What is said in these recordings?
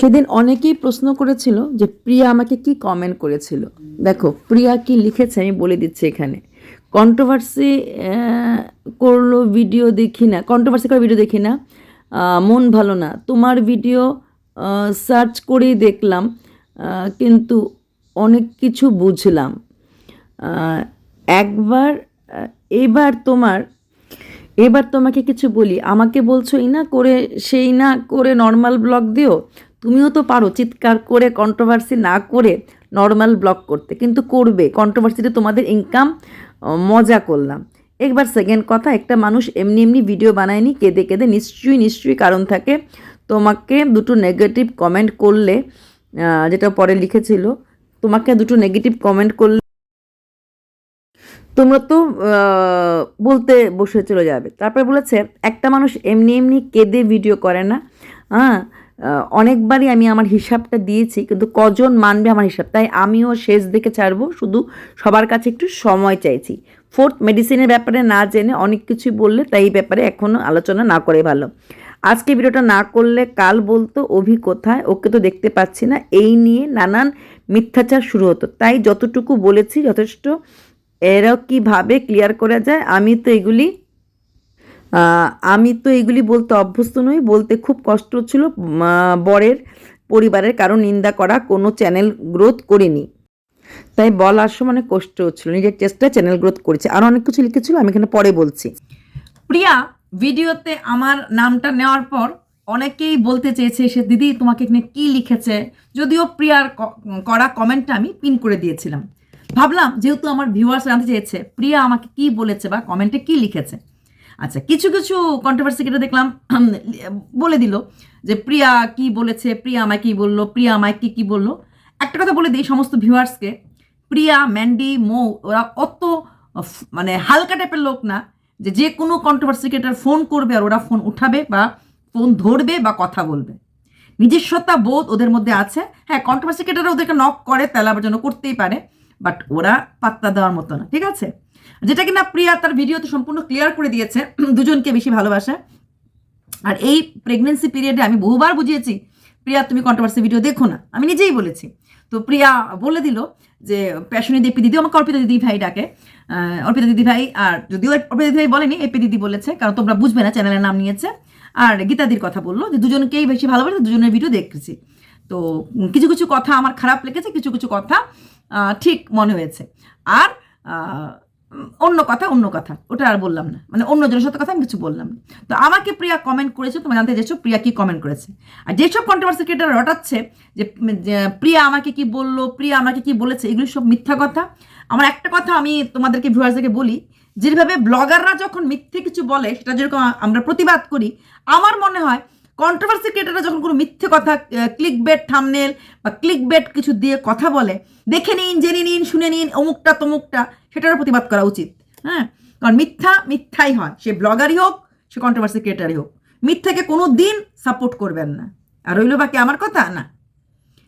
সেদিন অনেকেই প্রশ্ন করেছিল যে, প্রিয়া আমাকে কি কমেন্ট করেছিল? দেখো, প্রিয়া কি লিখেছে আমি বলে দিচ্ছি এখানে। কন্ট্রোভার্সি করল ভিডিও দেখি না কন্ট্রোভার্সি করা ভিডিও দেখি না। মন ভালো না। তোমার ভিডিও সার্চ করেই দেখলাম কিন্তু অনেক কিছু বুঝলাম। একবার এবার তোমার, এবার তোমাকে কিছু বলি। আমাকে বলছো, এই না করে, সেই না করে নর্মাল ব্লগ দিও? তুমিও তো পারো চিৎকার করে কন্ট্রোভার্সি না করে নর্মাল ব্লগ করতে। কিন্তু করবে কন্ট্রোভার্সিতে তোমাদের ইনকাম মজা করলাম। একবার সেকেন্ড কথা, একটা মানুষ এমনি এমনি ভিডিও বানায়নি, কেঁদে কেঁদে, নিশ্চয়ই নিশ্চয়ই কারণ থাকে। তোমাকে দুটো নেগেটিভ কমেন্ট করলে যেটা পরে লিখেছিল, তোমাকে দুটো নেগেটিভ কমেন্ট করলে তোমরা তো বলতে বসে চলে যাবে। তারপরে বলেছে, একটা মানুষ এমনি এমনি কেঁদে ভিডিও করে না হ্যাঁ? অনেকবারই আমি আমার হিসাবটা দিয়েছি, কিন্তু কজন মানবে আমার হিসাব? তাই আমিও শেষ দেখে ছাড়বো, শুধু সবার কাছে একটু সময় চাইছি। ফোর্থ মেডিসিনের ব্যাপারে না জেনে অনেক কিছুই বললে, তাই এই ব্যাপারে এখনও আলোচনা না করে ভালো। আজকে ভিডিওটা না করলে কাল বলতো, অভি কোথায়? ওকে তো দেখতে পাচ্ছি না। এই নিয়ে নানান মিথ্যাচার শুরু হতো। তাই যতটুকু বলেছি, যথেষ্ট এরাও কীভাবে ক্লিয়ার করা যায়, আমি তো এগুলি আমি তো এগুলি বলতে অভ্যস্ত নই, বলতে খুব কষ্ট হচ্ছিল বরের পরিবারের কারও নিন্দা করা, কোনো চ্যানেল গ্রোথ করিনি। তাই বলার সময় অনেক কষ্ট হচ্ছিল, নিজের চেষ্টায় চ্যানেল গ্রোথ করেছে। আর অনেক কিছু লিখেছিল, আমি এখানে পরে বলছি। প্রিয়া, ভিডিওতে আমার নামটা নেওয়ার পর অনেকেই বলতে চেয়েছে, সে দিদি তোমাকে এখানে কি লিখেছে? যদিও প্রিয়ার করা কমেন্টটা আমি পিন করে দিয়েছিলাম। ভাবলাম, যেহেতু আমার ভিউয়ার্স জানতে চেয়েছে, প্রিয়া আমাকে কি বলেছে বা কমেন্টে কি লিখেছে? আচ্ছা কিছু কিছু কন্ট্রোভার্সি কেটে দেখলাম। বলে দিল যে প্রিয়া কি বলেছে, প্রিয়া আমায় কি বলল, প্রিয়া আমায় কি কি বলল। একটা কথা বলে দিই সমস্ত ভিউয়ার্সকে প্রিয়া, ম্যান্ডি, মৌ, ওরা অত মানে হালকা টাইপের লোক না যে যে কোনো কন্ট্রোভার্সি ফোন করবে আর ওরা ফোন উঠাবে বা ফোন ধরবে বা কথা বলবে। নিজস্বতা বোধ ওদের মধ্যে আছে। হ্যাঁ কন্ট্রোভার্সি ওদেরকে নক করে তেলাবার জন্য করতেই পারে। বাট ওরা পাত্তা দেওয়ার মতো না, ঠিক আছে? যেটা কিনা প্রিয়া তার ভিডিওতে সম্পূর্ণ ক্লিয়ার করে দিয়েছে, দুজনকে বেশি ভালোবাসে। আর এই প্রেগনেন্সি পিরিয়ডে আমি বহুবার বুঝিয়েছি, প্রিয়া তুমি কন্ট্রোভার্সি ভিডিও দেখো না, আমি নিজেই বলেছি। তো প্রিয়া বলে দিল যে, প্যাশনি দেপি দিদি আমাকে অর্পিতা দিদি ভাই ডাকে অর্পিতা দিদি ভাই, আর যদিও অর্পিতা দিদি ভাই বলেনি এপি দিদি বলেছে, কারণ তোমরা বুঝবে না চ্যানেলের নাম নিয়েছে। আর গীতাদির কথা বলল যে, দুজনকেই বেশি ভালোবাসে, দুজনের ভিডিও দেখেছি তো কিছু কিছু কথা আমার খারাপ লেগেছে, কিছু কিছু কথা ঠিক মনে হয়েছে। আর অন্য কথা অন্য কথা, ওটা আর বললাম না। মানে অন্য জনের সাথে কথা আমি কিছু বললাম না। তো আমাকে প্রিয়া কমেন্ট করেছে, তোমরা জানতে চাইছো প্রিয়া কি কমেন্ট করেছে। আর যেসব কন্ট্রোভার্সি ক্রিয়েটার রটাচ্ছে, যে প্রিয়া আমাকে কি বলল, প্রিয়া আমাকে কি বলেছে, এগুলি সব মিথ্যা কথা। আমার একটা কথা আমি তোমাদেরকে ভিউয়ার্সদেরকে বলি, যেভাবে ব্লগাররা যখন মিথ্যে কিছু বলে, সেটা যেরকম আমরা প্রতিবাদ করি, আমার মনে হয় কন্ট্রোভার্সি ক্রিয়েটাররা যখন কোনো মিথ্যে কথা ক্লিক বেট থামনেল বা ক্লিক বেট কিছু দিয়ে কথা বলে, দেখে নিন, জেনে নিন, শুনে নিন, অমুকটা তমুকটা সেটারও প্রতিবাদ করা উচিত। হ্যাঁ? কারণ মিথ্যা মিথ্যাই হয়। সে ব্লগারই হোক, সে কন্ট্রোভার্সি ক্রিয়েটারই হোক। মিথ্যাকে কোনো দিন সাপোর্ট করবেন না। আর রইল বাকি আমার কথা? না।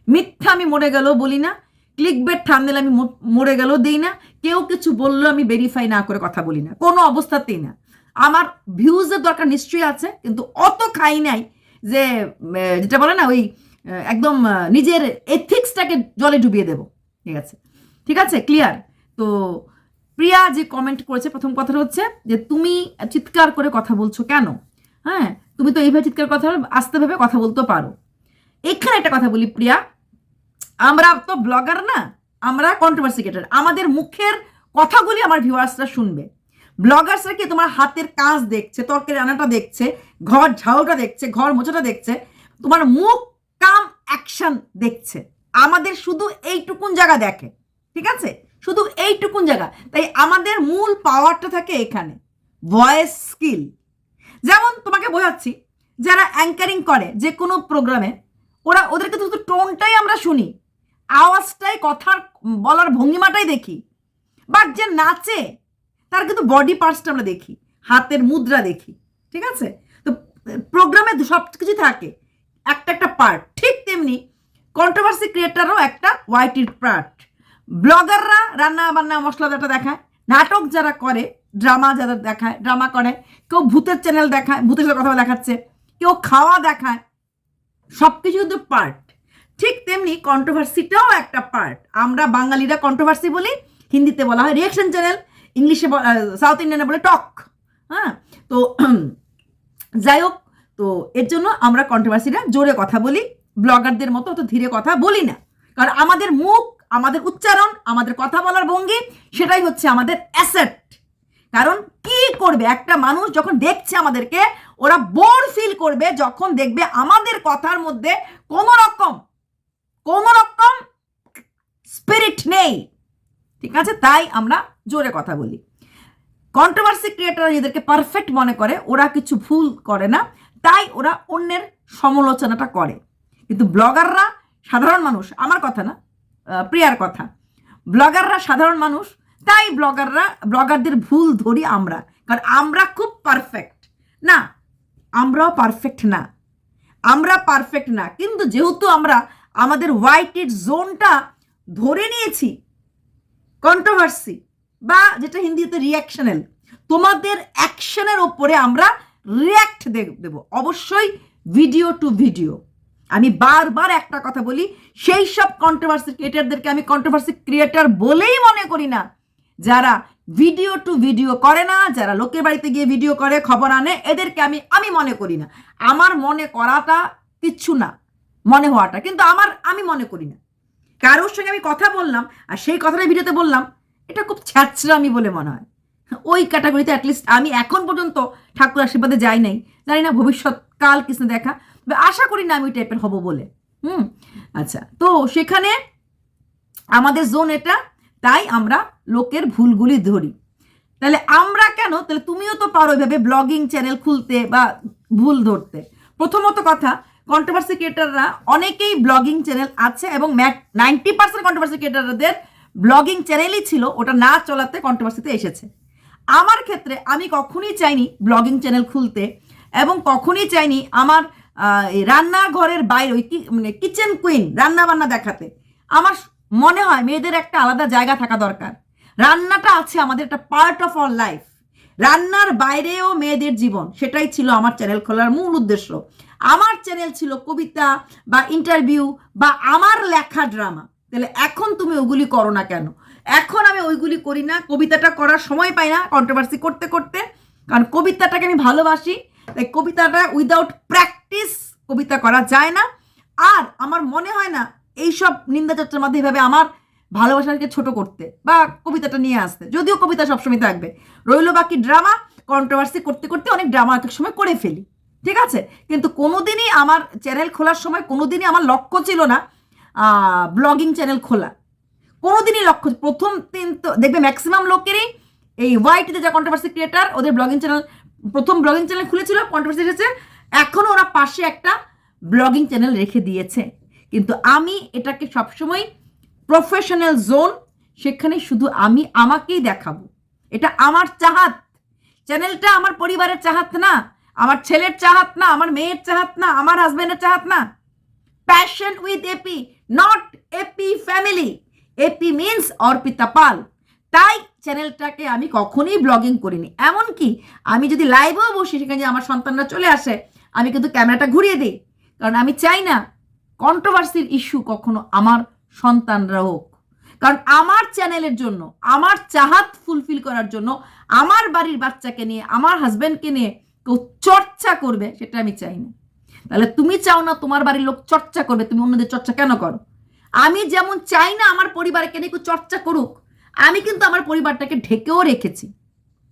মিথ্যা আমি মরে গেলেও বলি না ক্লিক বেট থামনেল আমি মরে গেলেও দিই না, কেউ কিছু বললেও আমি ভেরিফাই না করে কথা বলি না। কোনো অবস্থাতেই না। আমার ভিউজের দরকার নিশ্চয়ই আছে, কিন্তু অত খাই নাই যে যেটা বলে না, ওই একদম নিজের এথিক্সটাকে জলে ডুবিয়ে দেব। ঠিক আছে? ঠিক আছে? ক্লিয়ার তো প্রিয়া যে কমেন্ট করেছে, প্রথম কথাটা হচ্ছে যে, তুমি চিৎকার করে কথা বলছো কেন? হ্যাঁ? তুমি তো এইভাবে চিৎকার কথা, আস্তে ভাবে কথা বলতে পারো। এখানে একটা কথা বলি প্রিয়া, আমরা তো ব্লগার না, আমরা কন্ট্রোভার্সি ক্রিয়েটার আমাদের মুখের কথাগুলি আমার ভিউয়ার্সরা শুনবে। ব্লগার্সরা কি তোমার হাতের কাজ দেখছে তর্কের রান্নাটা দেখছে, ঘর ঝাড়ুটা দেখছে, ঘর মোছাটা দেখছে, তোমার মুখ কাম অ্যাকশন দেখছে। আমাদের শুধু এইটুকুন জায়গা দেখে, ঠিক আছে? শুধু এইটুকুন জায়গা। তাই আমাদের মূল পাওয়ারটা থাকে এখানে ভয়েস স্কিল যেমন তোমাকে বোঝাচ্ছি, যারা অ্যাঙ্কারিং করে যে কোনো প্রোগ্রামে ওরা ওদেরকে শুধু টোনটাই আমরা শুনি, আওয়াজটাই, কথার, বলার ভঙ্গিমাটাই দেখি। বাট যে নাচে তার কিন্তু বডি পার্টসটা আমরা দেখি, হাতের মুদ্রা দেখি, ঠিক আছে? তো প্রোগ্রামে সব কিছু থাকে, একটা একটা পার্ট ঠিক তেমনি কন্ট্রোভার্সি ক্রিয়েটারও একটা ওয়াইটির পার্ট ব্লগাররা রান্না বান্না মশলা দাটা দেখায়, নাটক যারা করে ড্রামা যারা দেখায় ড্রামা করে, কেউ ভূতের চ্যানেল দেখায়, ভূতের সাথে কথা দেখাচ্ছে, কেউ খাওয়া দেখায় সব কিছু কিন্তু পার্ট ঠিক তেমনি কন্ট্রোভার্সিটাও একটা পার্ট আমরা বাঙালিরা কন্ট্রোভার্সি বলি, হিন্দিতে বলা হয় রিয়াকশন চ্যানেল ইংলিশে সাউথ ইন্ডিয়ানে বলে টক। হ্যাঁ? তো, যাই হোক, তো এর জন্য আমরা কন্ট্রোভার্সিটা জোরে কথা বলি ব্লগারদের মতো অত ধীরে কথা বলি না। কারণ আমাদের মুখ, আমাদের উচ্চারণ, আমাদের কথা বলার ভঙ্গি, সেটাই হচ্ছে আমাদের অ্যাসেট কারণ কি করবে? একটা মানুষ যখন দেখছে আমাদেরকে, ওরা বোর ফিল করবে যখন দেখবে আমাদের কথার মধ্যে কোনো রকম কোনো রকম স্পিরিট নেই। ঠিক আছে? তাই আমরা জোরে কথা বলি। কন্ট্রোভার্সি ক্রিয়েটার নিজেদেরকে পারফেক্ট মনে করে, ওরা কিছু ভুল করে না, তাই ওরা অন্যের সমালোচনাটা করে। কিন্তু ব্লগাররা সাধারণ মানুষ, আমার কথা না প্রিয়ার কথা। ব্লগাররা সাধারণ মানুষ, তাই ব্লগাররা ব্লগারদের ভুল ধরি আমরা, কারণ আমরা খুব পারফেক্ট না, আমরাও পারফেক্ট না। আমরা পারফেক্ট না, কিন্তু যেহেতু আমরা আমাদের হোয়াইটেড জোনটা ধরে নিয়েছি কন্ট্রোভার্সি বা যেটা হিন্দিতে রিয়াকশনাল তোমাদের অ্যাকশনের ওপরে আমরা রিয়াক্ট দেব। অবশ্যই ভিডিও টু ভিডিও আমি বারবার একটা কথা বলি, সেই সব কন্ট্রোভার্সি ক্রিয়েটারদেরকে আমি কন্ট্রোভার্সি ক্রিয়েটার বলেই মনে করি না। যারা ভিডিও টু ভিডিও করে না, যারা লোকের বাড়িতে গিয়ে ভিডিও করে, খবর আনে, এদেরকে আমি আমি মনে করি না। আমার মনে করাটা কিচ্ছু না, মনে হওয়াটা। কিন্তু আমার, আমি মনে করি না। কারোর সঙ্গে আমি কথা বললাম, আর সেই কথাটা ভিডিওতে বললাম এটা খুব ছ্যাচরামি বলে মনে হয়। ওই ক্যাটাগরিতে অ্যাটলিস্ট আমি এখন পর্যন্ত ঠাকুর আশীর্বাদে যাই নাই। জানি না ভবিষ্যৎকাল কৃষ্ণ দেখা আশা করি না আমি টাইপের হব বলে। হুম? আচ্ছা তো সেখানে আমাদের জোন এটা, তাই আমরা লোকের ভুলগুলি ধরি। তাহলে আমরা কেন, তাহলে তুমিও তো পারো এভাবে ব্লগিং চ্যানেল খুলতে বা ভুল ধরতে। প্রথমত কথা কন্ট্রোভার্সি ক্রিয়েটাররা অনেকেই ব্লগিং চ্যানেল আছে এবং নাইনটি পার্সেন্ট কন্ট্রোভার্সি ক্রিয়েটারদের ব্লগিং চ্যানেলই ছিল, ওটা না চলাতে কন্ট্রোভার্সিতে এসেছে। আমার ক্ষেত্রে আমি কখনোই চাইনি ব্লগিং চ্যানেল খুলতে এবং কখনোই চাইনি আমার রান্নাঘরের বাইরে, ওই মানে কিচেন কুইন রান্না বান্না দেখাতে। আমার মনে হয় মেয়েদের একটা আলাদা জায়গা থাকা দরকার। রান্নাটা আছে আমাদের একটা পার্ট অফ আওয়ার লাইফ রান্নার বাইরেও মেয়েদের জীবন, সেটাই ছিল আমার চ্যানেল খোলার মূল উদ্দেশ্য। আমার চ্যানেল ছিল কবিতা বা ইন্টারভিউ বা আমার লেখা ড্রামা তাহলে এখন তুমি ওগুলি করো না কেন? এখন আমি ওইগুলি করি না, কবিতাটা করার সময় পাই না কন্ট্রোভার্সি করতে করতে। কারণ কবিতাটাকে আমি ভালোবাসি, তাই কবিতাটা উইদাউট প্র্যাকটিস কবিতা করা যায় না। আর আমার মনে হয় না এইসব নিন্দা চর্চার মধ্যে এভাবে আমার ভালোবাসাকে ছোট করতে বা কবিতাটা নিয়ে আসতে। যদিও কবিতা সবসময় থাকবে। রইল বাকি ড্রামা কন্ট্রোভার্সি করতে করতে অনেক ড্রামা এক সময় করে ফেলি। ঠিক আছে? কিন্তু কোনোদিনই আমার চ্যানেল খোলার সময় কোনোদিনই আমার লক্ষ্য ছিল না ব্লগিং চ্যানেল খোলা। কোনোদিনই লক্ষ্য প্রথম দিন তো দেখবে ম্যাক্সিমাম লোকেরই এই ওয়াইটিতে যা কন্ট্রোভার্সি ক্রিয়েটার ওদের ব্লগিং চ্যানেল প্রথম ব্লগিং চ্যানেল খুলেছিল কন্ট্রোভার্সি এসেছে। এখনও ওরা পাশে একটা ব্লগিং চ্যানেল রেখে দিয়েছে। কিন্তু আমি এটাকে সবসময় প্রফেশনাল জোন সেখানে শুধু আমি আমাকেই দেখাবো। এটা আমার চাহাত। চ্যানেলটা আমার পরিবারের চাহাত না, আমার ছেলের চাহাত না, আমার মেয়ের চাহাত না, আমার হাজব্যান্ডের চাহাত না। Passion with AP not AP family AP means Arpita Pal. তাই চ্যানেলটাকে আমি কখনোই ব্লগিং করিনি। এমনকি আমি যদি লাইভেও বসি, সেখানে আমার সন্তানরা চলে আসে, আমি কিন্তু ক্যামেরাটা ঘুরিয়ে দিই। কারণ আমি চাই না কন্ট্রোভার্সির ইস্যু কখনো আমার সন্তানরা হোক। কারণ আমার চ্যানেলের জন্য, আমার চাহাত ফুলফিল করার জন্য, আমার বাড়ির বাচ্চাকে নিয়ে, আমার হাজব্যান্ডকে নিয়ে কেউ চর্চা করবে, সেটা আমি চাই না। তাহলে তুমি চাও না তোমার বাড়ির লোক চর্চা করবে, তুমি অন্যদের চর্চা কেন করো? আমি যেমন চাই না আমার পরিবারকে নিয়ে কেউ চর্চা করুক, আমি কিন্তু আমার পরিবারটাকে ঢেকেও রেখেছি।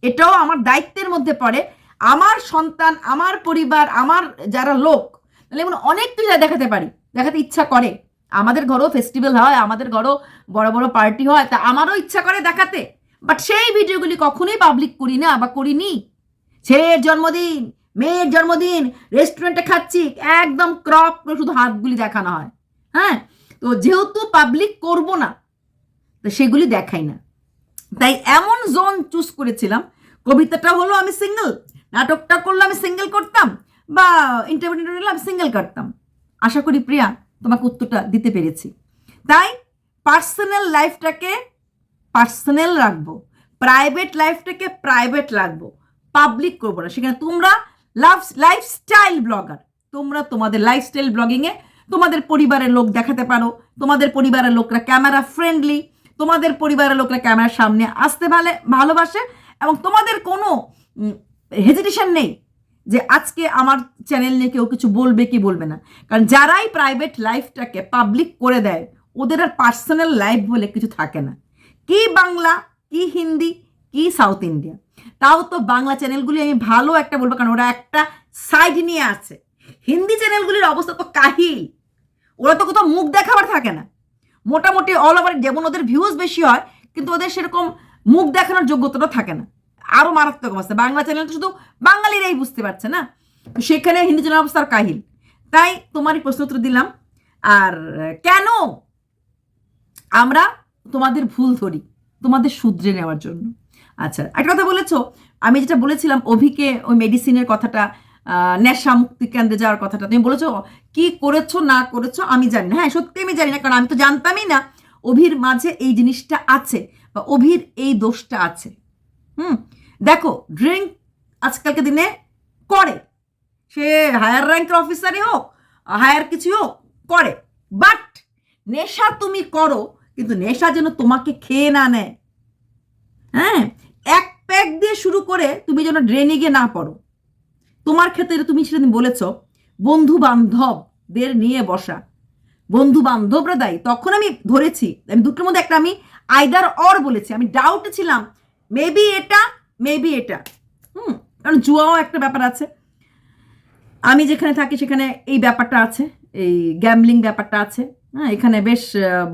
এটাও আমার দায়িত্বের মধ্যে পড়ে। আমার সন্তান, আমার পরিবার, আমার যারা লোক, তাহলে এমন অনেক কিছু দেখাতে পারি, দেখাতে ইচ্ছা করে। আমাদের ঘরেও ফেস্টিভ্যাল হয়, আমাদের ঘরেও বড় বড় পার্টি হয়, তা আমারও ইচ্ছা করে দেখাতে। বাট সেই ভিডিওগুলি কখনোই পাবলিক করি না বা করিনি। ছেলের জন্মদিন মেয়ের জন্মদিন রেস্টুরেন্টে খাচ্ছি, একদম ক্রপ করে শুধু হাতগুলি দেখানো হয়। হ্যাঁ? তো যেহেতু পাবলিক করব না, তো সেগুলি দেখাই না। তাই এমন জোন চুজ করেছিলাম। কবিতাটা হলো, আমি সিঙ্গেল নাটকটা করলে আমি সিঙ্গেল করতাম, বা ইন্টারভিউ নিলে আমি সিঙ্গেল করতাম। আশা করি প্রিয়া, তোমাকে উত্তরটা দিতে পেরেছি। তাই পার্সোনাল লাইফটাকে পার্সোনাল রাখব। প্রাইভেট লাইফটাকে প্রাইভেট রাখব। পাবলিক করব না। সেখানে তোমরা লাভ লাইফস্টাইল ব্লগার তোমরা তোমাদের লাইফস্টাইল ব্লগিংয়ে তোমাদের পরিবারের লোক দেখাতে পারো। তোমাদের পরিবারের লোকরা ক্যামেরা ফ্রেন্ডলি তোমাদের পরিবারের লোকরা ক্যামেরার সামনে আসতে ভালে, ভালোবাসে এবং তোমাদের কোনো হেজিটেশন নেই যে আজকে আমার চ্যানেল নিয়ে কেউ কিছু বলবে কি বলবে না। কারণ যারাই প্রাইভেট লাইফটাকে পাবলিক করে দেয়, ওদের আর পার্সোনাল লাইফ বলে কিছু থাকে না। কি বাংলা, কি হিন্দি, কি সাউথ ইন্ডিয়া তাও তো বাংলা চ্যানেলগুলি আমি ভালো একটা বলব, কারণ ওরা একটা সাইড নিয়ে আছে। হিন্দি চ্যানেলগুলির অবস্থা তো কাহিল। ওরা তো কোথাও মুখ দেখাবার থাকে না। মোটামুটি অল ওভার যেমন ওদের ভিউজ বেশি হয়, কিন্তু ওদের সেরকম মুখ দেখানোর যোগ্যতাটা থাকে না। আরও মারাত্মক অবস্থা। বাংলা চ্যানেল শুধু বাঙালিরাই বুঝতে পারছে না? সেখানে হিন্দি চ্যানেল অবস্থা কাহিল। তাই তোমারই প্রশ্ন উত্তর দিলাম। আর কেন আমরা তোমাদের ভুল ধরি, তোমাদের শুধরে নেওয়ার জন্য? আচ্ছা একটা কথা বলেছ? আমি যেটা বলেছিলাম, অভিকে ওই মেডিসিনের কথাটা নেশা মুক্তি কেন্দ্রে যাওয়ার কথাটা, তুমি বলেছ, কি করেছ, না করেছ, আমি জানি না। হ্যাঁ সত্যি আমি জানি না, কারণ আমি তো জানতামই না অভির মাঝে এই জিনিসটা আছে, বা অভির এই দোষটা আছে। হুম, দেখো ড্রিঙ্ক আজকালকে দিনে করে। সে হায়ার র্যাঙ্কের অফিসারই হোক হায়ার কিছু হোক, করে। বাট নেশা তুমি করো, কিন্তু নেশা যেন তোমাকে খেয়ে না নেয়। হ্যাঁ এক প্যাক দিয়ে শুরু করে তুমি যেন ড্রেনে গিয়ে না পড়ো। তোমার ক্ষেত্রে তুমি সেদিন বলেছ বন্ধু বান্ধবদের নিয়ে বসা। বন্ধু বান্ধবরা দায়ী। তখন আমি ধরেছি, আমি দুটোর মধ্যে একটা আমি আইদার অর বলেছি। আমি ডাউটে ছিলাম মেবি এটা মেবি এটা। হুম, কারণ জুয়াও একটা ব্যাপার আছে। আমি যেখানে থাকি সেখানে এই ব্যাপারটা আছে, এই গ্যামলিং ব্যাপারটা আছে। হ্যাঁ এখানে বেশ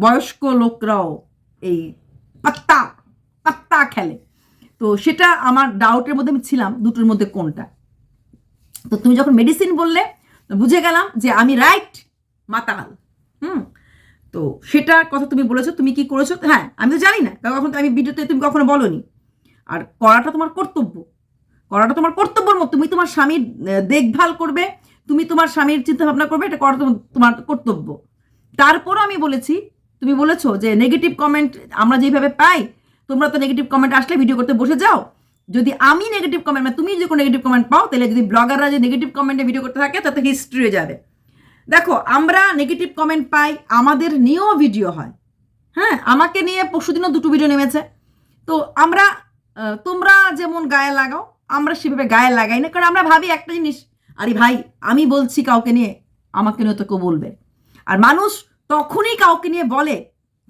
বয়স্ক লোকরাও এই পাত্তা পাত্তা খেলে। তো সেটা আমার ডাউটের মধ্যে আমি ছিলাম, দুটোর মধ্যে কোনটা? তো তুমি যখন মেডিসিন বললে বুঝে গেলাম যে আমি রাইট মাতাল। হুম? তো সেটার কথা তুমি বলেছ, তুমি কি করেছ? হ্যাঁ আমি তো জানি না, কারণ কখন আমি ভিডিওতে তুমি কখনো বলনি। আর করাটা তোমার কর্তব্য। করাটা তোমার কর্তব্যর মতো তুমি তোমার স্বামীর দেখভাল করবে, তুমি তোমার স্বামীর চিন্তা ভাবনা করবে, এটা করা তোমার- তোমার কর্তব্য। তারপরও আমি বলেছি, তুমি বলেছ যে নেগেটিভ কমেন্ট আমরা যেভাবে পাই তোমরা তো নেগেটিভ কমেন্ট আসলে ভিডিও করতে বসে যাও। যদি আমি নেগেটিভ কমেন্ট মানে তুমি যদি কোনো নেগেটিভ কমেন্ট পাও, তাহলে যদি ব্লগাররা যে নেগেটিভ কমেন্টে ভিডিও করতে থাকে, তাতে হিস্ট্রি হয়ে যাবে। দেখো, আমরা নেগেটিভ কমেন্ট পাই, আমাদের নিয়েও ভিডিও হয়। হ্যাঁ আমাকে নিয়ে পরশুদিনও দুটো ভিডিও নেমেছে। তো আমরা তোমরা যেমন গায়ে লাগাও, আমরা সেভাবে গায়ে লাগাই না। কারণ আমরা ভাবি একটা জিনিস, আরে ভাই, আমি বলছি কাউকে নিয়ে, আমাকে নিয়ে তো কেউ বলবে। আর মানুষ তখনই কাউকে নিয়ে বলে,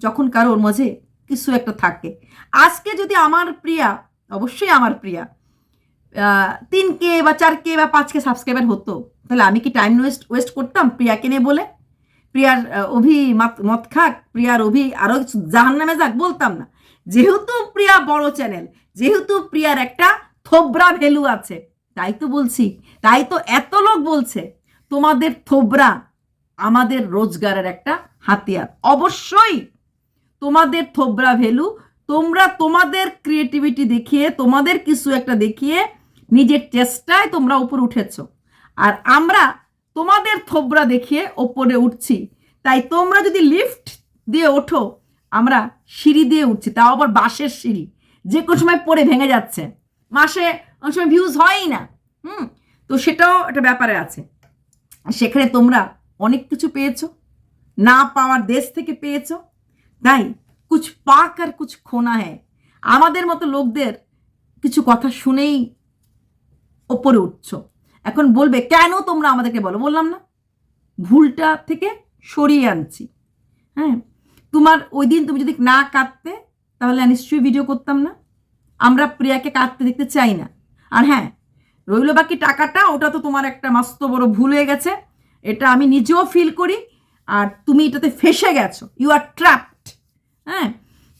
যখন কারোর মাঝে কিছু একটা থাকে। আজকে যদি আমার প্রিয়া, অবশ্যই আমার প্রিয়া তিন কে বা চার কে বা পাঁচ কে সাবস্ক্রাইবার হতো, তাহলে আমি কি টাইম ওয়েস্ট ওয়েস্ট করতাম প্রিয়াকে নিয়ে বলে? প্রিয়ার অভি মাত- খাক, প্রিয়ার অভি আরও জাহান নামে যাক বলতাম না। যেহেতু প্রিয়া বড় চ্যানেল যেহেতু প্রিয়ার একটা থোবরা ভ্যালু আছে, তাই তো বলছি, তাই তো এত লোক বলছে, তোমাদের থোবরা আমাদের রোজগারের একটা হাতিয়ার। অবশ্যই তোমাদের থোবরা ভ্যালু, তোমরা তোমাদের ক্রিয়েটিভিটি দেখিয়ে, তোমাদের কিছু একটা দেখিয়ে নিজের চেষ্টায় তোমরা উপরে উঠেছ। আর আমরা তোমাদের থোবরা দেখিয়ে ওপরে উঠছি। তাই তোমরা যদি লিফট দিয়ে ওঠো, আমরা সিঁড়ি দিয়ে উঠছি। তাও আবার বাঁশের সিঁড়ি। যে কোনো সময় পড়ে ভেঙে যাচ্ছে। মাসে অনেক সময় ভিউজ হয়ই না। হুম? তো সেটাও একটা ব্যাপারে আছে। সেখানে তোমরা অনেক কিছু পেয়েছ। না পাওয়ার দেশ থেকে পেয়েছ। তাই কুছ পাক আর কুছ খোনা হ্যায়। আমাদের মতো লোকদের কিছু কথা শুনেই ওপরে উঠছ। এখন বলবে, কেন তোমরা আমাদেরকে বলো? বললাম না, ভুলটা থেকে সরিয়ে আনছি। হ্যাঁ তোমার ওই দিন তুমি যদি না কাঁদতে, তাহলে নিশ্চয়ই ভিডিও করতাম না। আমরা প্রিয়াকে কাঁদতে দেখতে চাই না। আর হ্যাঁ রইল বাকি টাকাটা, ওটা তো তোমার একটা মস্ত বড় ভুল হয়ে গেছে। এটা আমি নিজেও ফিল করি, আর তুমি এটাতে ফেসে গেছো। ইউ আর ট্র্যাপড হ্যাঁ?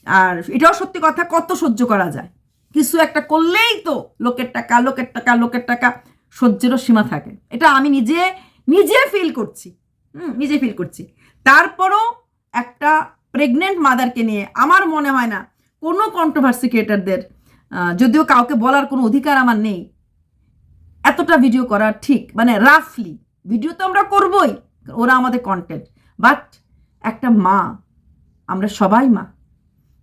আর এটাও সত্যি কথা, কত সহ্য করা যায়? কিছু একটা করলেই তো লোকের টাকা লোকের টাকা লোকের টাকা সহ্যেরও সীমা থাকে। এটা আমি নিজে নিজে ফিল করছি। হুম, নিজে ফিল করছি। তারপরও একটা প্রেগনেন্ট মাদারকে নিয়ে আমার মনে হয় না কোনো কন্ট্রোভার্সি ক্রিয়েটারদের যদিও কাউকে বলার কোনো অধিকার আমার নেই, এতটা ভিডিও করা ঠিক মানে রাফলি ভিডিও তো আমরা করবই, ওরা আমাদের কন্টেন্ট বাট একটা মা আমরা সবাই মা।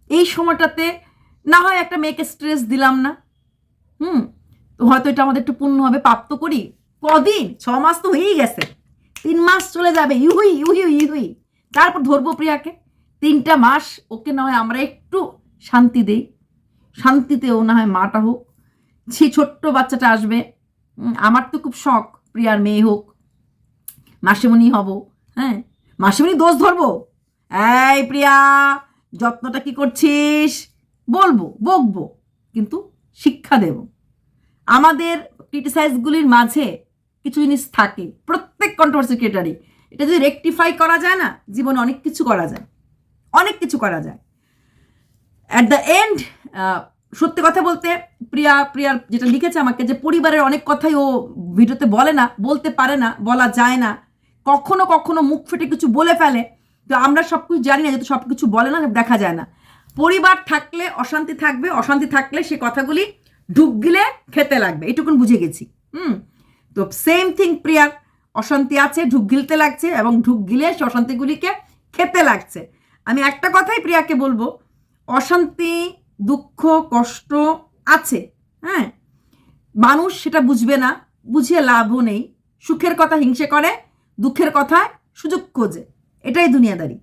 এই সময়টাতে না হয় একটা মেয়েকে স্ট্রেস দিলাম না। হুম, তো হয়তো এটা আমাদের একটু পূর্ণ হবে প্রাপ্ত করি। কদিন? ছ মাস তো হয়েই গেছে। তিন মাস চলে যাবে। ইউই ইউই ইউই তারপর ধরবো প্রিয়াকে। তিনটা মাস ওকে না হয় আমরা একটু শান্তি দেই। শান্তিতে ও না হয় মাটা হোক। সে ছোট্ট বাচ্চাটা আসবে। আমার তো খুব শখ, প্রিয়ার মেয়ে হোক। মাসিমণি হব হ্যাঁ? মাসিমণি দোষ ধরবো? এই প্রিয়া, যত্নটা কি করছিস? বলব, বকবো, কিন্তু শিক্ষা দেব। আমাদের ক্রিটিসাইজগুলির মাঝে কিছু জিনিস থাকে, প্রত্যেক কন্ট্রোভার্সি ক্রিয়েটারই এটা যদি রেকটিফাই করা যায় না, জীবনে অনেক কিছু করা যায়। অনেক কিছু করা যায়। অ্যাট দ্য এন্ড সত্যি কথা বলতে, প্রিয়া, প্রিয়ার যেটা লিখেছে আমাকে, যে পরিবারের অনেক কথাই ও ভিডিওতে বলে না, বলতে পারে না, বলা যায় না। কখনো কখনো মুখ ফেটে কিছু বলে ফেলে তো আমরা সব কিছু জানি না, যেহেতু সব কিছু বলে না, দেখা যায় না। পরিবার থাকলে অশান্তি থাকবে, অশান্তি থাকলে সে কথাগুলি ঢুক গিলে খেতে লাগবে, এটুকুন বুঝে গেছি। হুম? তো সেম থিং প্রিয়ার অশান্তি আছে ঢুক গিলতে লাগছে এবং ঢুক গিলে সে অশান্তিগুলিকে খেতে লাগছে। আমি একটা কথাই প্রিয়াকে বলব, অশান্তি, দুঃখ, কষ্ট আছে হ্যাঁ? মানুষ সেটা বুঝবে না বুঝিয়ে লাভও নেই। সুখের কথা হিংসে করে, দুঃখের কথা সুযোগ খোঁজে। এটাই দুনিয়াদারি।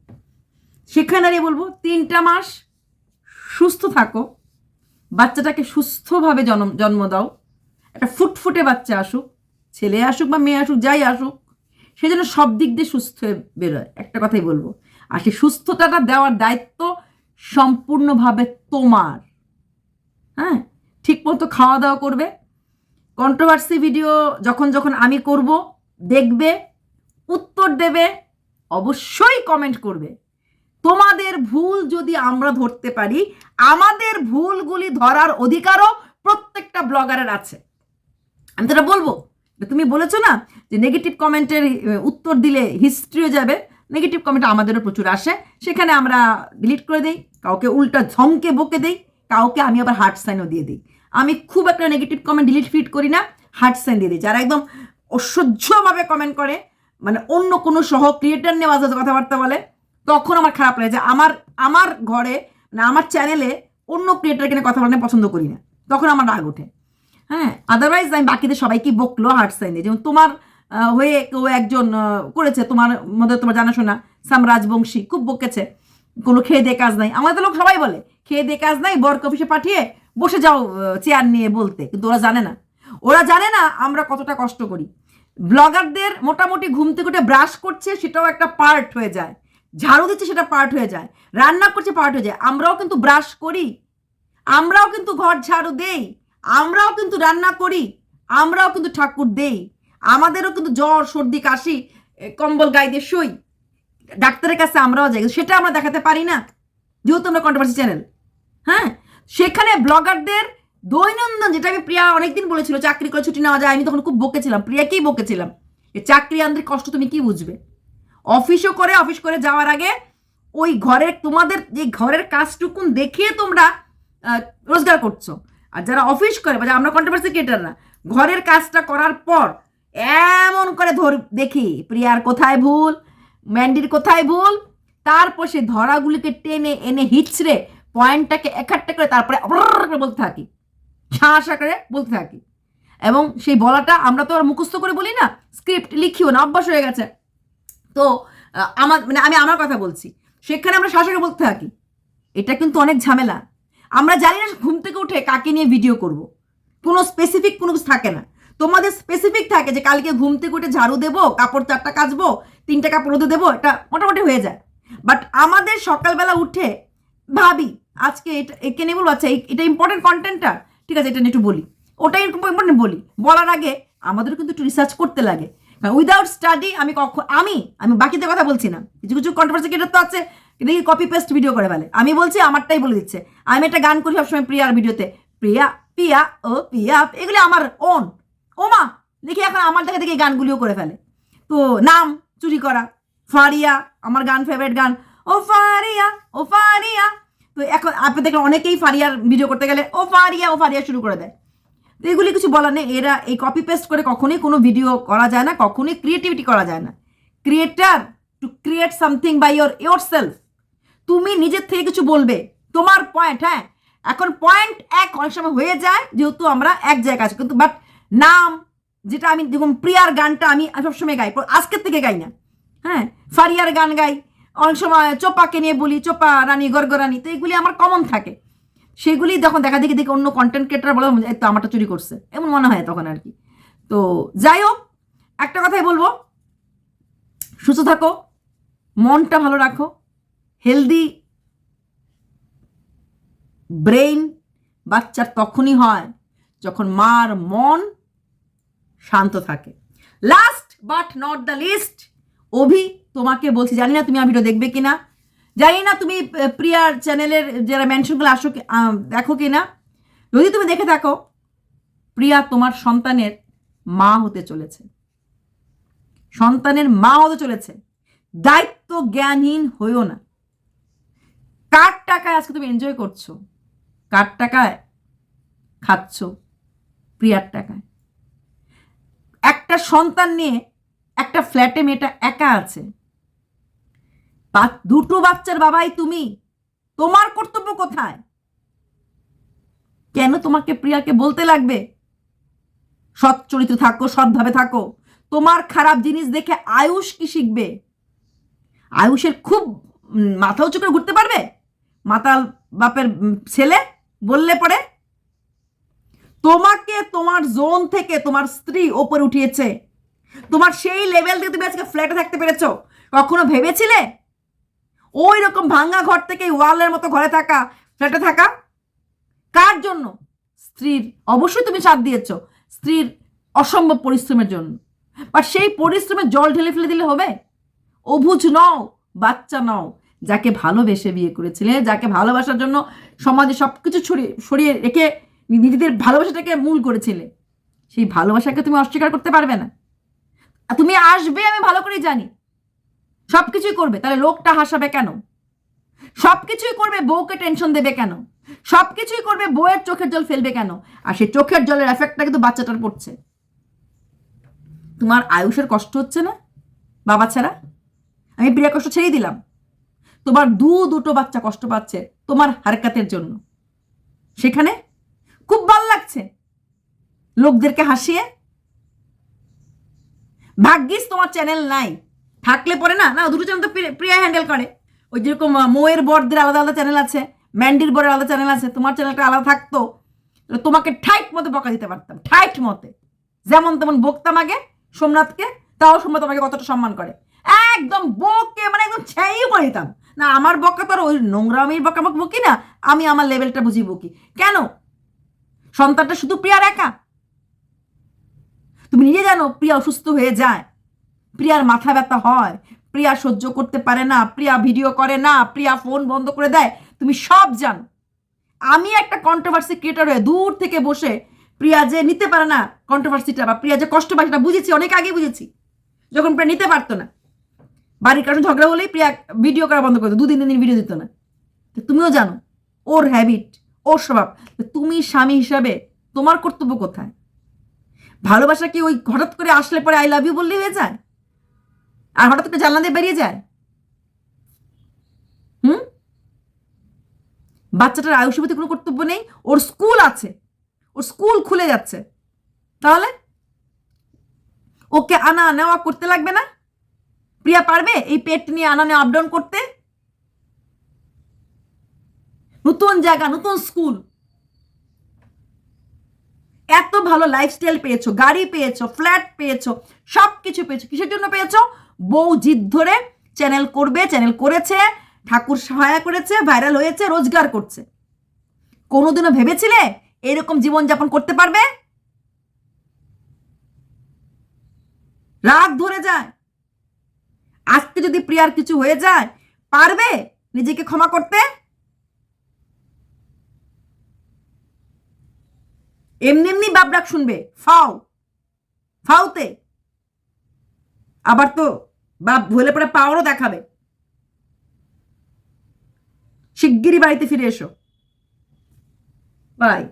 সেখানে দাঁড়িয়ে বলব, তিনটা মাস সুস্থ থাকো, বাচ্চাটাকে সুস্থভাবে জন্ম জন্ম দাও। একটা ফুটফুটে বাচ্চা আসুক, ছেলে আসুক বা মেয়ে আসুক, যাই আসুক, সে যেন সব দিক দিয়ে সুস্থ হয়ে বেরোয়। একটা কথাই বলব, আর সেই সুস্থতাটা দেওয়ার দায়িত্ব সম্পূর্ণভাবে তোমার। হ্যাঁ ঠিক মতো খাওয়া দাওয়া করবে। কন্ট্রোভার্সি ভিডিও যখন যখন আমি করব, দেখবে, উত্তর দেবে অবশ্যই কমেন্ট করবে। তোমাদের ভুল যদি আমরা ধরতে পারি, আমাদের ভুলগুলি ধরার অধিকারও প্রত্যেকটা ব্লগারের আছে। আমি তো এটা বলব তুমি বলেছ না, যে নেগেটিভ কমেন্টের উত্তর দিলে হিস্ট্রিও যাবে। নেগেটিভ কমেন্ট আমাদেরও প্রচুর আসে। সেখানে আমরা ডিলিট করে দিই, কাউকে উল্টা ঝমকে বকে দিই, কাউকে আমি আবার হার্ট সাইনও দিয়ে দিই। আমি খুব একটা নেগেটিভ কমেন্ট ডিলিট ফিট করি না হার্ট সাইন দিয়ে দিই। যারা একদম অসহ্যভাবে কমেন্ট করে মানে অন্য কোনো সহ ক্রিয়েটার নিয়ে মাঝে কথাবার্তা বলে, তখন আমার খারাপ লাগে যে আমার আমার ঘরে মানে আমার চ্যানেলে অন্য ক্রিয়েটারকে নিয়ে কথা বলতে পছন্দ করি না। তখন আমার রাগ ওঠে। হ্যাঁ আদারওয়াইজ আমি বাকিদের সবাইকে বকলো হার্ট সাইন যেমন তোমার হয়ে কেউ একজন করেছে, তোমার মধ্যে তোমার জানাশোনা, সাম রাজবংশী, খুব বকেছে। কোনো খেয়ে দিয়ে কাজ নাই। আমাদের লোক সবাই বলে, খেয়ে দিয়ে কাজ নাই, বরকে অফিসে পাঠিয়ে বসে যাও চেয়ার নিয়ে বলতে। কিন্তু ওরা জানে না। ওরা জানে না আমরা কতটা কষ্ট করি। ব্লগারদের মোটামুটি ঘুম থেকে উঠে ব্রাশ করছে, সেটাও একটা পার্ট হয়ে যায়। ঝাড়ু দিচ্ছে, সেটা পার্ট হয়ে যায়। রান্না করছে পার্ট হয়ে যায়। আমরাও কিন্তু ব্রাশ করি। আমরাও কিন্তু ঘর ঝাড়ু দেই। আমরাও কিন্তু রান্না করি। আমরাও কিন্তু ঠাকুর দেই। আমাদেরও কিন্তু জ্বর, সর্দি, কাশি কম্বল গায়ে দিয়ে শুই। ডাক্তারের কাছে আমরাও যাই। সেটা আমরা দেখাতে পারি না। যেহেতু আমরা কন্ট্রোভার্সি চ্যানেল হ্যাঁ? সেখানে ব্লগারদের দৈনন্দিন যেটা আমি প্রিয়া অনেকদিন বলেছিল, চাকরি করে ছুটি নেওয়া যায় আমি তখন খুব বকেছিলাম। প্রিয়াকেই বকেছিলাম। যে চাকরি আনদের কষ্ট তুমি কি বুঝবে? অফিসও করে, অফিস করে যাওয়ার আগে ওই ঘরের, তোমাদের যে ঘরের কাজটুকুন দেখিয়ে তোমরা রোজগার করছ। আর যারা অফিস করে, বা আমরা কন্ট্রোভার্সি ক্রিয়েটাররা ঘরের কাজটা করার পর এমন করে ধর, দেখি, প্রিয়ার কোথায় ভুল, ম্যান্ডির কোথায় ভুল, তারপর সে ধরাগুলিকে টেনে এনে হিচড়ে পয়েন্টটাকে একটা করে তারপরে বলতে থাকি। শাঁস করে বলতে থাকি। এবং সেই বলাটা আমরা তো আর মুখস্থ করে বলি না স্ক্রিপ্ট লিখিও না, অভ্যাস হয়ে গেছে। তো আমার মানে আমি আমার কথা বলছি। সেখানে আমরা শাসকে বলতে থাকি। এটা কিন্তু অনেক ঝামেলা। আমরা জানি না ঘুম থেকে উঠে কাকে নিয়ে ভিডিও করব। কোনো স্পেসিফিক কোনো কিছু থাকে না। তোমাদের স্পেসিফিক থাকে যে কালকে ঘুম থেকে উঠে ঝাড়ু দেবো, কাপড় চারটা কাচবো, তিনটা কাপড় রোদে দেবো, এটা মোটামুটি হয়ে যায়। বাট আমাদের সকালবেলা উঠে ভাবি, আজকে এটা, একে নিয়ে বলব আচ্ছা এটা ইম্পর্টেন্ট কন্টেন্টটা ঠিক আছে, এটা নিয়ে একটু বলি। ওটাই ইম্পর্টেন্ট বলি, বলার আগে আমাদেরও কিন্তু একটু রিসার্চ করতে লাগে। উইদাউট স্টাডি আমি কখন আমি আমি বাকিদের কথা বলছি না। কিছু কিছু কন্ট্রোভার্সি তো আছে, দেখি কপি পেস্ট ভিডিও করে ফেলে। আমি বলছি, আমারটাই বলে দিচ্ছে। আমি একটা গান করি সবসময় প্রিয়ার ভিডিওতে প্রিয়া, পিয়া, ও, পিয়া, এগুলি আমার ওন ওমা দেখি এখন আমার দেখা দেখি এই গানগুলিও করে ফেলে। তো নাম, চুরি করা, ফারিয়া, আমার গান ফেভারিট গান, ও ফারিয়া ও ফারিয়া। তো এখন আপনি দেখলেন অনেকেই ফারিয়ার ভিডিও করতে গেলে, ও ফারিয়া ও ফারিয়া শুরু করে দেয়। তো এগুলি কিছু বলার নেই, এরা এই কপি পেস্ট করে কখনোই কোনো ভিডিও করা যায় না, কখনোই ক্রিয়েটিভিটি করা যায় না। Creator to create something by your yourself তুমি নিজের থেকে কিছু বলবে, তোমার পয়েন্ট হ্যাঁ। এখন পয়েন্ট এক অনেক সময় হয়ে যায়, যেহেতু আমরা এক জায়গায় আছি, কিন্তু বাট নাম, যেটা আমি, দেখুন, প্রিয়ার গানটা আমি সবসময় গাই, আজকের থেকে গাই না। হ্যাঁ ফারিয়ার গান গাই অনেক সময় চোপাকে নিয়ে বলি, চোপা রানী, গর্গরানী, তো এগুলি আমার কমন থাকে। সেগুলি যখন দেখা দেখি দেখি অন্য কন্টেন্ট ক্রিয়েটার বলে তো আমারটা চুরি করছে। এমন মনে হয় তখন আর কি। তো যাই হোক, একটা কথাই বলব। সুস্থ থাকো, মনটা ভালো রাখো হেলদি ব্রেইন বাচ্চার তখনই হয় যখন মার মন শান্ত থাকে। Last but not the least Abhi, তোমাকে বলছি, জানি না তুমি আমার ভিডিও দেখবে কিনা। জানি না তুমি প্রিয়ার চ্যানেলের যারা মেনশনগুলো আসো দেখো কিনা। যদি তুমি দেখে থাকো, প্রিয়া তোমার সন্তানের মা হতে চলেছে। সন্তানের মা হতে চলেছে। দায়িত্ব জ্ঞানহীন হইও না। কার টাকায় আজকে তুমি এনজয় করছ? কার টাকায় খাচ্ছ? প্রিয়ার টাকায়। একটা সন্তান নিয়ে একটা ফ্ল্যাটে মেয়েটা একা আছে। দুটো বাচ্চার বাবাই তুমি। তোমার কর্তব্য কোথায়? কেন তোমাকে প্রিয়াকে বলতে লাগবে? সৎ চরিত্র থাকো, সৎভাবে থাকো। তোমার খারাপ জিনিস দেখে আয়ুষ কি শিখবে? আয়ুষের খুব মাথা উঁচু করে ঘুরতে পারবে? মাতাল বাপের ছেলে বললে পরে? তোমাকে তোমার জোন থেকে তোমার স্ত্রী ওপরে উঠিয়েছে। তোমার সেই লেভেল থেকে তুমি আজকে ফ্ল্যাটে থাকতে পেরেছ? কখনো ভেবেছিলে? ওই রকম ভাঙ্গা ঘর থেকে ওয়ালের মতো ঘরে থাকা ফ্ল্যাটে থাকা? কার জন্য? স্ত্রীর। অবশ্যই তুমি সাথ দিয়েছ। স্ত্রীর অসম্ভব পরিশ্রমের জন্য। বা সেই পরিশ্রমে জল ঢেলে ফেলে দিলে হবে? অভুজ নও, বাচ্চা নও। যাকে ভালোবেসে বিয়ে করেছিলে, যাকে ভালোবাসার জন্য সমাজে সব কিছু ছড়িয়ে, সরিয়ে রেখে নিজেদের ভালোবাসাটাকে মূল করেছিলে, সেই ভালোবাসাকে তুমি অস্বীকার করতে পারবে না। আর তুমি আসবে, আমি ভালো করেই জানি। সব কিছুই করবে, তাহলে লোকটা হাসাবে কেন? সব কিছুই করবে, বউকে টেনশন দেবে কেন? সব কিছুই করবে, বউয়ের চোখের জল ফেলবে কেন? আর সেই চোখের জলের এফেক্টটা কিন্তু বাচ্চাটার পড়ছে। তোমার আয়ুষের কষ্ট হচ্ছে না? বাবা ছাড়া? আমি প্রিয়া কষ্ট ছেড়েই দিলাম। তোমার দু দুটো বাচ্চা কষ্ট পাচ্ছে তোমার হারকাতের জন্য। সেখানে খুব ভালো লাগছে। লোকদেরকে হাসিয়ে ভাগ্যিস তোমার চ্যানেল নাই। থাকলে পরে না না, দুটো চ্যানেল তো প্রিয়া- হ্যান্ডেল করে। ওই যেরকম মোয়ের বরদের আলাদা আলাদা চ্যানেল আছে, ম্যান্ডির বরের আলাদা চ্যানেল আছে, তোমার চ্যানেলটা আলাদা থাকতো তোমাকে ঠাইট মতো বকা দিতে পারতাম, ঠাইট মতে। যেমন তেমন বকতাম আগে, সোমনাথকে, তাও সোমনাথ আমাকে কতটা সম্মান করে। একদম বকে মানে একদম ছেই করে দিতাম না, আমার বকা তো আর ওই নোংরামির বক বকি না, আমি আমার লেভেলটা বুঝি বকি কেন? সন্তানটা শুধু প্রিয়ার একা। তুমি নিজে জানো প্রিয়া অসুস্থ হয়ে যায়। প্রিয়ার মাথা ব্যথা হয়। প্রিয়া সহ্য করতে পারে না, প্রিয়া ভিডিও করে না, প্রিয়া ফোন বন্ধ করে দেয়। তুমি সব জানো। আমি একটা কন্ট্রোভার্সি ক্রিয়েটার হয়ে দূর থেকে বসে প্রিয়া যে নিতে পারে না কন্ট্রোভার্সিটা বা প্রিয়া যে কষ্ট পায় সেটা বুঝেছি, অনেক আগে বুঝেছি। যখন প্রিয়া নিতে পারতো না। বাড়ির কারণ ঝগড়া হলেই প্রিয়া ভিডিও করা বন্ধ করে দিত দুদিন দিন ভিডিও দিত না। তো তুমিও জানো, ওর হ্যাবিট ওর স্বভাব। তুমি স্বামী হিসাবে তোমার কর্তব্য কোথায়? ভালোবাসা কি ওই হঠাৎ করে আসলে পরে আই লাভ ইউ বললেই হয়ে যায়? আর হঠাৎ করে জানলা দিয়ে বেরিয়ে যায়? হুম? বাচ্চাটার আয়ুষের প্রতি কোনো কর্তব্য নেই, ওর স্কুল আছে, ওর স্কুল খুলে যাচ্ছে। তাহলে? ওকে আনা নেওয়া করতে লাগবে না? প্রিয়া পারবে এই পেট নিয়ে আনা নেওয়া আপডাউন করতে? নতুন জায়গা, নতুন স্কুল এত ভালো লাইফস্টাইল পেয়েছ, গাড়ি পেয়েছ ফ্ল্যাট পেয়েছ সব কিছু পেয়েছ, কিসের জন্য পেয়েছ? বউ জিদ ধরে চ্যানেল করবে চ্যানেল করেছে, ঠাকুর সহায় করেছে ভাইরাল হয়েছে, রোজগার করছে। কোনোদিনও ভেবেছিলে এরকম জীবনযাপন করতে পারবে? রাগ ধরে যায়। আজকে যদি প্রিয়ার কিছু হয়ে যায়, পারবে নিজেকে ক্ষমা করতে? এমনি এমনি বাবরাক শুনবে। ফাও। ফাউতে আবার তো বাপ ভুলে পড়ে পাওয়ারও দেখাবে। শিগগিরই বাড়িতে ফিরে এসো। বাই।